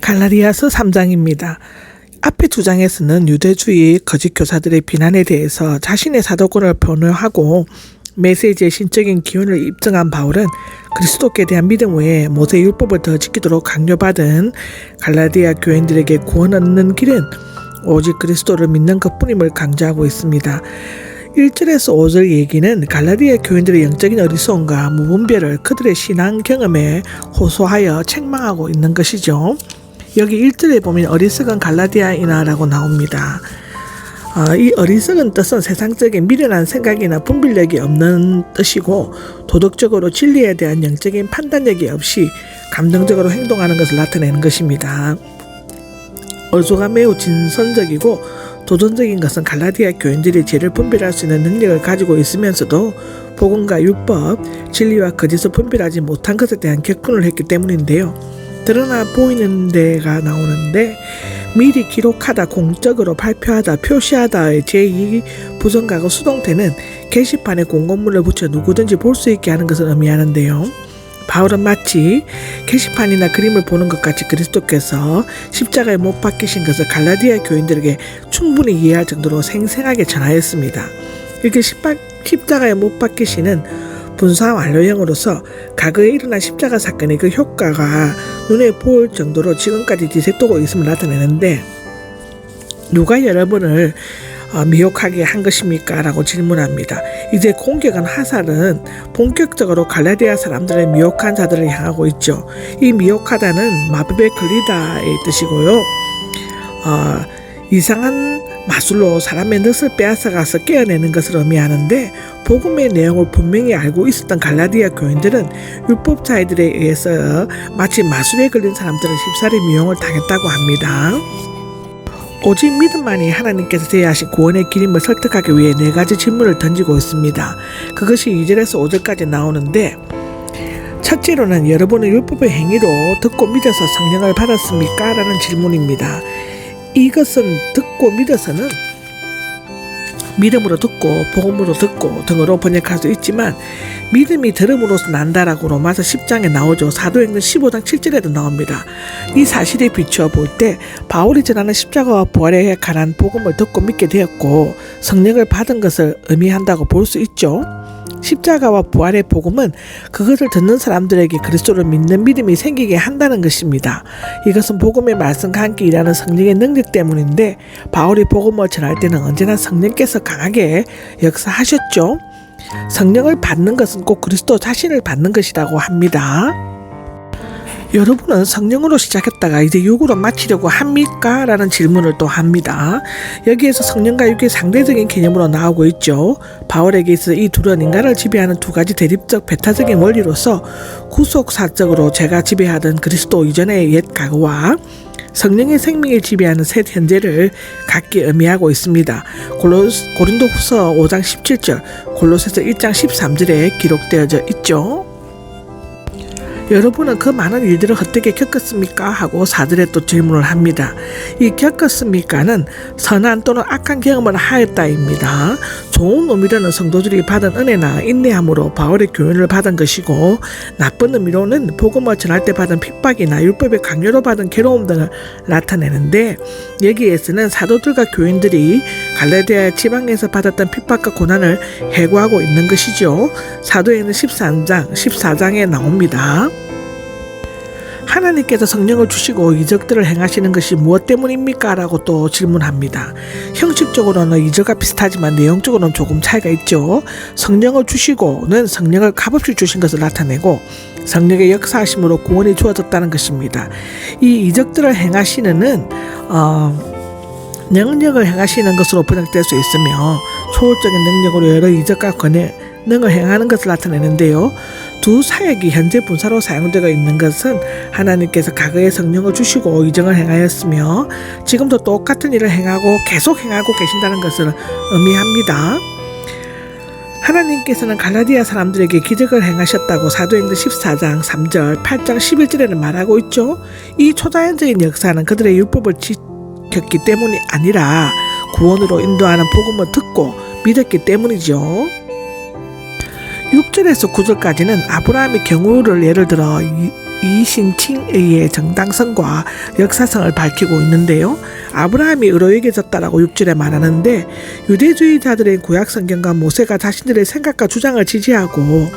갈라디아서 3장입니다. 앞에 두 장에서는 유대주의 거짓 교사들의 비난에 대해서 자신의 사도권을 변호하고 메시지의 신적인 기운을 입증한 바울은 그리스도께 대한 믿음 외에 모세 율법을 더 지키도록 강요받은 갈라디아 교인들에게 구원 얻는 길은 오직 그리스도를 믿는 것뿐임을 강조하고 있습니다. 1절에서 5절 얘기는 갈라디아 교인들의 영적인 어리석음과 무분별을 그들의 신앙 경험에 호소하여 책망하고 있는 것이죠. 여기 1절에 보면 어리석은 갈라디아이나라고 나옵니다. 어, 이 어리석은 뜻은 세상적인 미련한 생각이나 분별력이 없는 뜻이고 도덕적으로 진리에 대한 영적인 판단력이 없이 감정적으로 행동하는 것을 나타내는 것입니다. 어조가 매우 진선적이고 도전적인 것은 갈라디아 교인들이 죄를 분별할 수 있는 능력을 가지고 있으면서도 복음과 율법, 진리와 거짓을 분별하지 못한 것에 대한 격분을 했기 때문인데요. 드러나 보이는 데가 나오는데 미리 기록하다, 공적으로 발표하다, 표시하다의 제2 부정가고 수동태는 게시판에 공고문을 붙여 누구든지 볼 수 있게 하는 것을 의미하는데요. 바울은 마치 게시판이나 그림을 보는 것 같이 그리스도께서 십자가에 못 박히신 것을 갈라디아 교인들에게 충분히 이해할 정도로 생생하게 전하였습니다. 이렇게 십자가에 못 박히시는 분사 완료형으로서 과거에 일어난 십자가 사건의 그 효과가 눈에 보일 정도로 지금까지 뒤새도고 있음을 나타내는데 누가 여러분을 어, 미혹하게 한 것입니까? 라고 질문합니다. 이제 공격한 화살은 본격적으로 갈라디아 사람들의 미혹한 자들을 향하고 있죠. 이 미혹하다는 마법에 걸리다의 뜻이고요. 어, 이상한 마술로 사람의 넛을 빼앗아가서 깨어내는 것을 의미하는데 복음의 내용을 분명히 알고 있었던 갈라디아 교인들은 율법자들에 의해서 마치 마술에 걸린 사람들은 쉽사리 미용을 당했다고 합니다. 오직 믿음만이 하나님께서 제시하신 구원의 길임을 설득하기 위해 네 가지 질문을 던지고 있습니다. 그것이 2절에서 5절까지 나오는데 첫째로는 여러분의 율법의 행위로 듣고 믿어서 성령을 받았습니까? 라는 질문입니다. 이것은 듣고 믿어서는 믿음으로 듣고 복음으로 듣고 등으로 번역할 수 있지만 믿음이 들음으로서 난다라고 로마서 10장에 나오죠. 사도행전 15장 7절에도 나옵니다. 이 사실에 비추어 볼 때 바울이 전하는 십자가와 부활에 관한 복음을 듣고 믿게 되었고 성령을 받은 것을 의미한다고 볼 수 있죠. 십자가와 부활의 복음은 그것을 듣는 사람들에게 그리스도를 믿는 믿음이 생기게 한다는 것입니다. 이것은 복음의 말씀과 함께 일하는 성령의 능력 때문인데 바울이 복음을 전할 때는 언제나 성령께서 강하게 역사하셨죠. 성령을 받는 것은 꼭 그리스도 자신을 받는 것이라고 합니다. 여러분은 성령으로 시작했다가 이제 육으로 마치려고 합니까? 라는 질문을 또 합니다. 여기에서 성령과 육의 상대적인 개념으로 나오고 있죠. 바울에게 있어 이 둘은 인간을 지배하는 두 가지 대립적 배타적인 원리로서 구속사적으로 제가 지배하던 그리스도 이전의 옛 과거와 성령의 생명을 지배하는 새 현재를 각기 의미하고 있습니다. 고린도후서 5장 17절, 골로새서 1장 13절에 기록되어져 있죠. 여러분은 그 많은 일들을 어떻게 겪었습니까? 하고 사들에 또 질문을 합니다. 이 겪었습니까는 선한 또는 악한 경험을 하였다입니다. 좋은 의미로는 성도들이 받은 은혜나 인내함으로 바울의 교훈을 받은 것이고 나쁜 의미로는 복음을 전할 때 받은 핍박이나 율법의 강요로 받은 괴로움 등을 나타내는데 여기에서는 사도들과 교인들이 갈라디아 지방에서 받았던 핍박과 고난을 해고하고 있는 것이죠. 사도에는 13장, 14장에 나옵니다. 하나님께서 성령을 주시고 이적들을 행하시는 것이 무엇 때문입니까? 라고 또 질문합니다. 형식적으로는 이적과 비슷하지만 내용적으로는 조금 차이가 있죠. 성령을 주시고는 성령을 값없이 주신 것을 나타내고 성령의 역사하심으로 구원이 주어졌다는 것입니다. 이 이적들을 행하시는은 어, 능력을 행하시는 것으로 번역될 수 있으며 초월적인 능력으로 여러 이적과 권해 능을 행하는 것을 나타내는데요. 두 사역이 현재 분사로 사용되고 있는 것은 하나님께서 과거에 성령을 주시고 이정을 행하였으며 지금도 똑같은 일을 행하고 계속 행하고 계신다는 것을 의미합니다. 하나님께서는 갈라디아 사람들에게 기적을 행하셨다고 사도행전 14장 3절, 8장 11절에는 말하고 있죠. 이 초자연적인 역사는 그들의 율법을 지 켰기 때문이 아니라 구원으로 인도하는 복음을 듣고 믿었기 때문이죠. 6절에서 9절까지는 아브라함의 경우를 예를 들어 이신칭의 정당성과 역사성을 밝히고 있는데요. 아브라함이 의로에게졌다라고 6절에 말하는데 유대주의자들의 구약 성경과 모세가 자신들의 생각과 주장을 지지하고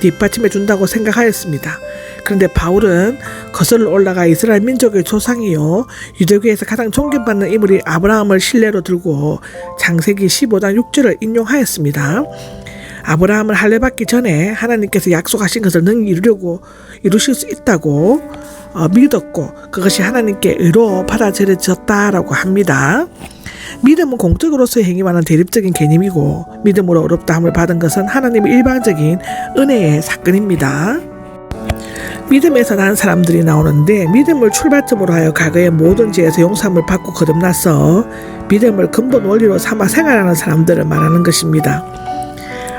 뒷받침해 준다고 생각하였습니다. 그런데 바울은 거슬러 올라가 이스라엘 민족의 조상이요 유대교에서 가장 존경받는 인물이 아브라함을 신뢰로 들고 장세기 15장 6절을 인용하였습니다. 아브라함을 할례받기 전에 하나님께서 약속하신 것을 능히 이루려고 이루실 수 있다고 어, 믿었고 그것이 하나님께 의로 받아들여졌다라고 합니다. 믿음은 공적으로서의 행위와는 대립적인 개념이고 믿음으로 어렵다함을 받은 것은 하나님의 일반적인 은혜의 사건입니다. 믿음에서 난 사람들이 나오는데 믿음을 출발점으로 하여 과거의 모든 죄에서 용서함을 받고 거듭나서 믿음을 근본 원리로 삼아 생활하는 사람들을 말하는 것입니다.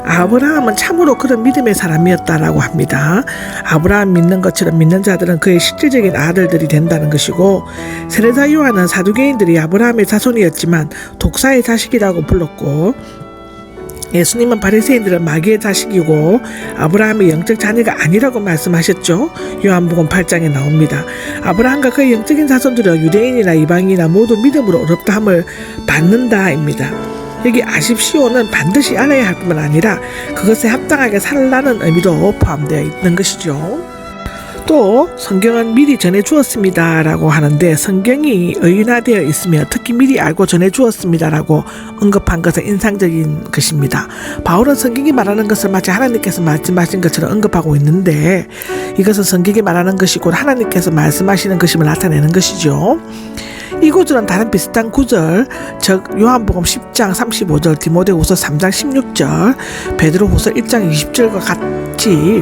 아브라함은 참으로 그런 믿음의 사람이었다라고 합니다. 아브라함 믿는 것처럼 믿는 자들은 그의 실질적인 아들들이 된다는 것이고 세례자 요한은 사두개인들이 아브라함의 자손이었지만 독사의 자식이라고 불렀고 예수님은 바리새인들은 마귀의 자식이고 아브라함의 영적 자녀가 아니라고 말씀하셨죠. 요한복음 8장에 나옵니다. 아브라함과 그의 영적인 자손들은 유대인이나 이방인이나 모두 믿음으로 어렵다함을 받는다입니다. 여기 아십시오는 반드시 알아야 할 뿐만 아니라 그것에 합당하게 살라는 의미도 포함되어 있는 것이죠. 또 성경은 미리 전해 주었습니다 라고 하는데 성경이 의인화되어 있으며 특히 미리 알고 전해 주었습니다 라고 언급한 것은 인상적인 것입니다. 바울은 성경이 말하는 것을 마치 하나님께서 말씀하신 것처럼 언급하고 있는데 이것은 성경이 말하는 것이고 하나님께서 말씀하시는 것임을 나타내는 것이죠. 이 구절은 다른 비슷한 구절, 즉 요한복음 10장 35절, 디모데후서 3장 16절, 베드로후서 1장 20절과 같이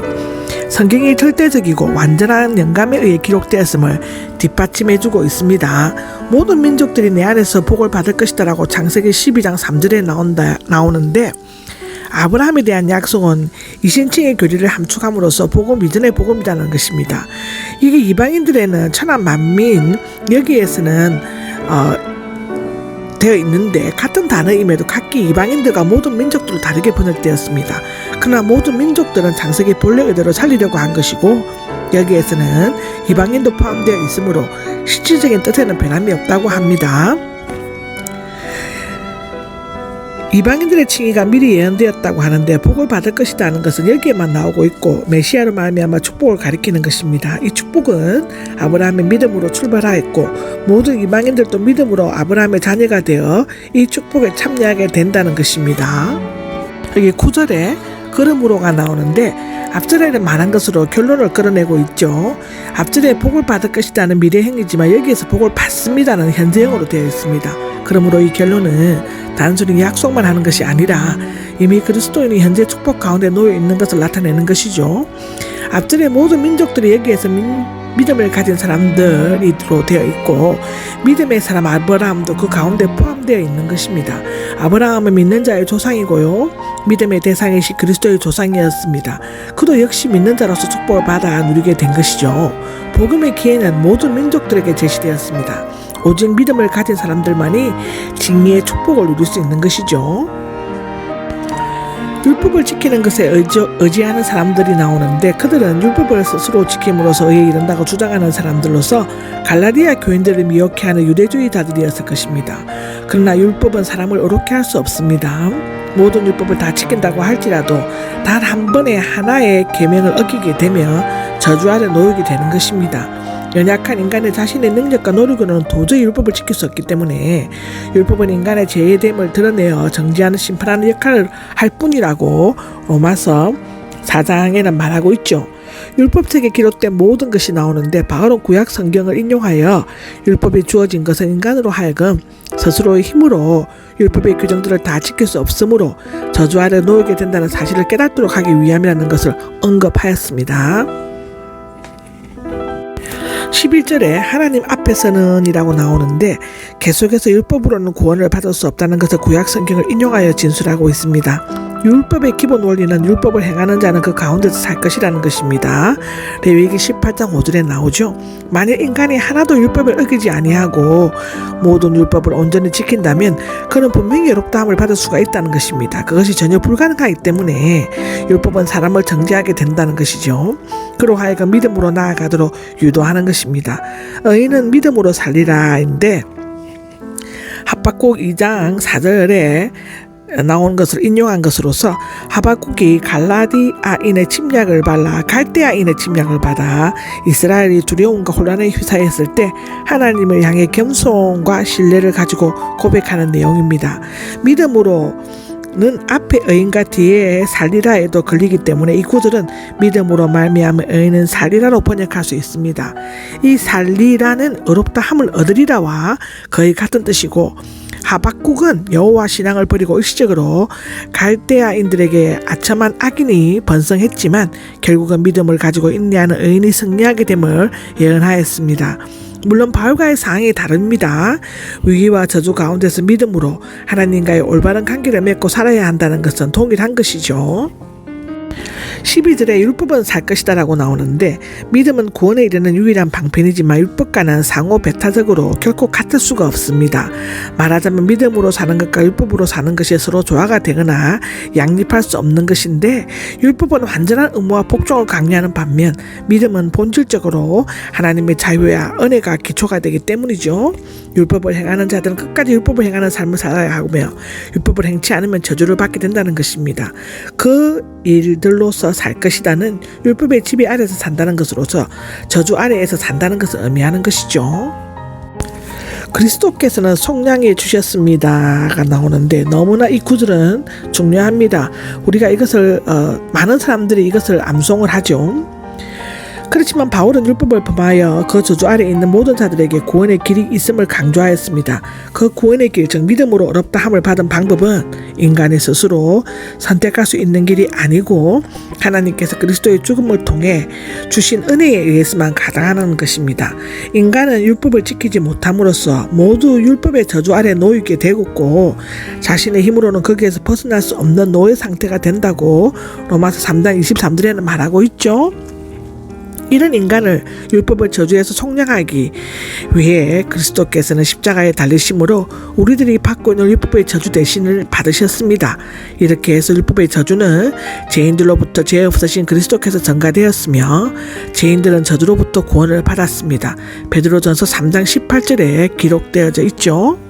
성경이 절대적이고 완전한 영감에 의해 기록되었음을 뒷받침해주고 있습니다. 모든 민족들이 내 안에서 복을 받을 것이다라고 창세기 12장 3절에 나온다, 나오는데 아브라함에 대한 약속은 이신칭의 교리를 함축함으로써 복음 이전의 복음이라는 것입니다. 이게 이방인들에는 천한 만민 여기에서는 어, 되어 있는데 같은 단어임에도 각기 이방인들과 모든 민족들로 다르게 번역되었습니다. 그러나 모든 민족들은 장세기 본래 의대로 살리려고 한 것이고 여기에서는 이방인도 포함되어 있으므로 실질적인 뜻에는 변함이 없다고 합니다. 이방인들의 칭의가 미리 예언되었다고 하는데 복을 받을 것이라는 것은 여기에만 나오고 있고 메시아로 말미암아 축복을 가리키는 것입니다. 이 축복은 아브라함의 믿음으로 출발하였고 모든 이방인들도 믿음으로 아브라함의 자녀가 되어 이 축복에 참여하게 된다는 것입니다. 여기 9절에 걸음으로가 나오는데 앞절에는 말한 것으로 결론을 끌어내고 있죠. 앞절에 복을 받을 것이라는 미래행이지만 여기에서 복을 받습니다는 현재형으로 되어 있습니다. 그러므로 이 결론은 단순히 약속만 하는 것이 아니라 이미 그리스도인이 현재 축복 가운데 놓여 있는 것을 나타내는 것이죠. 앞절에 모든 민족들이 여기에서 민, 믿음을 가진 사람들이로 되어 있고 믿음의 사람 아브라함도 그 가운데 포함되어 있는 것입니다. 아브라함은 믿는 자의 조상이고요. 믿음의 대상이시 그리스도의 조상이었습니다. 그도 역시 믿는 자로서 축복을 받아 누리게 된 것이죠. 복음의 기회는 모든 민족들에게 제시되었습니다. 오직 믿음을 가진 사람들만이 진리의 축복을 누릴 수 있는 것이죠. 율법을 지키는 것에 의지, 의지 하는 사람들이 나오는데 그들은 율법을 스스로 지킴으로써 의에 이른다고 주장하는 사람들로서 갈라디아 교인들을 미혹해 하는 유대주의자들이었을 것입니다. 그러나 율법은 사람을 어렵게 할 수 없습니다. 모든 율법을 다 지킨다고 할지라도 단 한 번의 하나의 계명을 어기게 되면 저주 아래 놓이게 되는 것입니다. 연약한 인간의 자신의 능력과 노력으로는 도저히 율법을 지킬 수 없기 때문에 율법은 인간의 죄의 됨을 드러내어 정지하는 심판하는 역할을 할 뿐이라고 로마서 4장에는 말하고 있죠. 율법책에 기록된 모든 것이 나오는데 바울은 구약 성경을 인용하여 율법이 주어진 것은 인간으로 하여금 스스로의 힘으로 율법의 규정들을 다 지킬 수 없으므로 저주 아래 놓이게 된다는 사실을 깨닫도록 하기 위함이라는 것을 언급하였습니다. 11절에 하나님 앞에서는 이라고 나오는데 계속해서 율법으로는 구원을 받을 수 없다는 것을 구약 성경을 인용하여 진술하고 있습니다. 율법의 기본 원리는 율법을 행하는 자는 그 가운데서 살 것이라는 것입니다. 레위기 18장 5절에 나오죠. 만일 인간이 하나도 율법을 어기지 아니하고 모든 율법을 온전히 지킨다면 그는 분명히 의롭다함을 받을 수가 있다는 것입니다. 그것이 전혀 불가능하기 때문에 율법은 사람을 정죄하게 된다는 것이죠. 그로 하여금 믿음으로 나아가도록 유도하는 것입니다. 의인은 믿음으로 살리라인데 하박국 2장 4절에 나온 것을 인용한 것으로서 하박국이 갈라디아인의 침략을 받아 갈대아인의 침략을 받아 이스라엘이 두려움과 혼란에 휘사했을 때 하나님을 향해 겸손과 신뢰를 가지고 고백하는 내용입니다. 믿음으로 는 앞에 의인과 뒤에 살리라에도 걸리기 때문에 이 구절은 믿음으로 말미암아 의인은 살리라로 번역할 수 있습니다. 이 살리라는 의롭다 함을 얻으리라와 거의 같은 뜻이고 하박국은 여호와 신앙을 버리고 일시적으로 갈대아인들에게 아첨한 악인이 번성했지만 결국은 믿음을 가지고 인내하는 의인이 승리하게 됨을 예언하였습니다. 물론 바울과의 상황이 다릅니다. 위기와 저주 가운데서 믿음으로 하나님과의 올바른 관계를 맺고 살아야 한다는 것은 동일한 것이죠. 12절에 율법은 살 것이다 라고 나오는데 믿음은 구원에 이르는 유일한 방편이지만 율법과는 상호 배타적으로 결코 같을 수가 없습니다. 말하자면 믿음으로 사는 것과 율법으로 사는 것이 서로 조화가 되거나 양립할 수 없는 것인데 율법은 완전한 의무와 복종을 강요하는 반면 믿음은 본질적으로 하나님의 자유와 은혜가 기초가 되기 때문이죠. 율법을 행하는 자들은 끝까지 율법을 행하는 삶을 살아야 하며 율법을 행치 않으면 저주를 받게 된다는 것입니다. 그 일들로서 살 것이다는 율법의 지배 아래에서 산다는 것으로서 저주 아래에서 산다는 것을 의미하는 것이죠. 그리스도께서는 속량해 주셨습니다가 나오는데 너무나 이 구절은 중요합니다. 우리가 이것을 어, 많은 사람들이 이것을 암송을 하죠. 그렇지만 바울은 율법을 범하여 그 저주 아래 있는 모든 자들에게 구원의 길이 있음을 강조하였습니다. 그 구원의 길, 즉 믿음으로 어렵다 함을 받은 방법은 인간의 스스로 선택할 수 있는 길이 아니고 하나님께서 그리스도의 죽음을 통해 주신 은혜에 의해서만 가능한 것입니다. 인간은 율법을 지키지 못함으로써 모두 율법의 저주 아래 놓이게 되었고 자신의 힘으로는 거기에서 벗어날 수 없는 노예 상태가 된다고 로마서 3장 23절에는 말하고 있죠. 이런 인간을 율법을 저주해서 속량하기 위해 그리스도께서는 십자가에 달리심으로 우리들이 받고 있는 율법의 저주 대신을 받으셨습니다. 이렇게 해서 율법의 저주는 죄인들로부터 죄 없으신 그리스도께서 전가되었으며 죄인들은 저주로부터 구원을 받았습니다. 베드로전서 3장 18절에 기록되어져 있죠.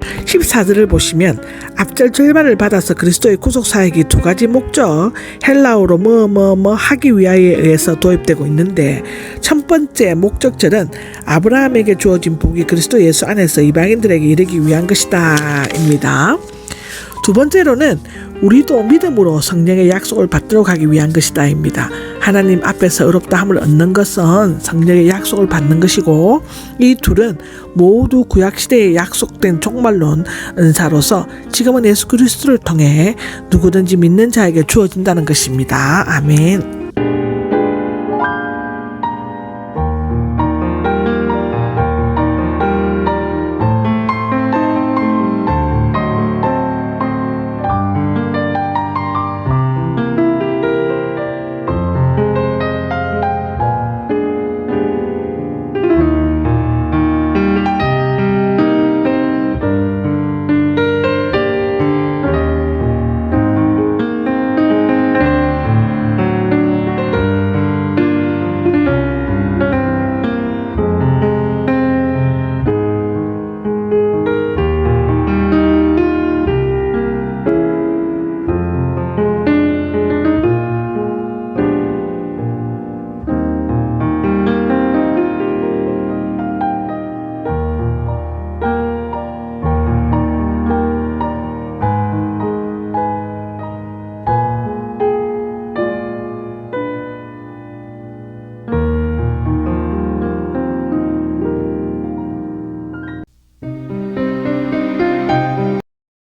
14절을 보시면 앞절 절반을 받아서 그리스도의 구속 사역이 두 가지 목적 헬라어로 뭐뭐뭐 하기 위하여에 의해서 도입되고 있는데 첫 번째 목적절은 아브라함에게 주어진 복이 그리스도 예수 안에서 이방인들에게 이르기 위한 것이다입니다. 두 번째로는 우리도 믿음으로 성령의 약속을 받도록 하기 위한 것이다입니다. 하나님 앞에서 의롭다함을 얻는 것은 성령의 약속을 받는 것이고 이 둘은 모두 구약 시대에 약속된 종말론 은사로서 지금은 예수 그리스도를 통해 누구든지 믿는 자에게 주어진다는 것입니다. 아멘.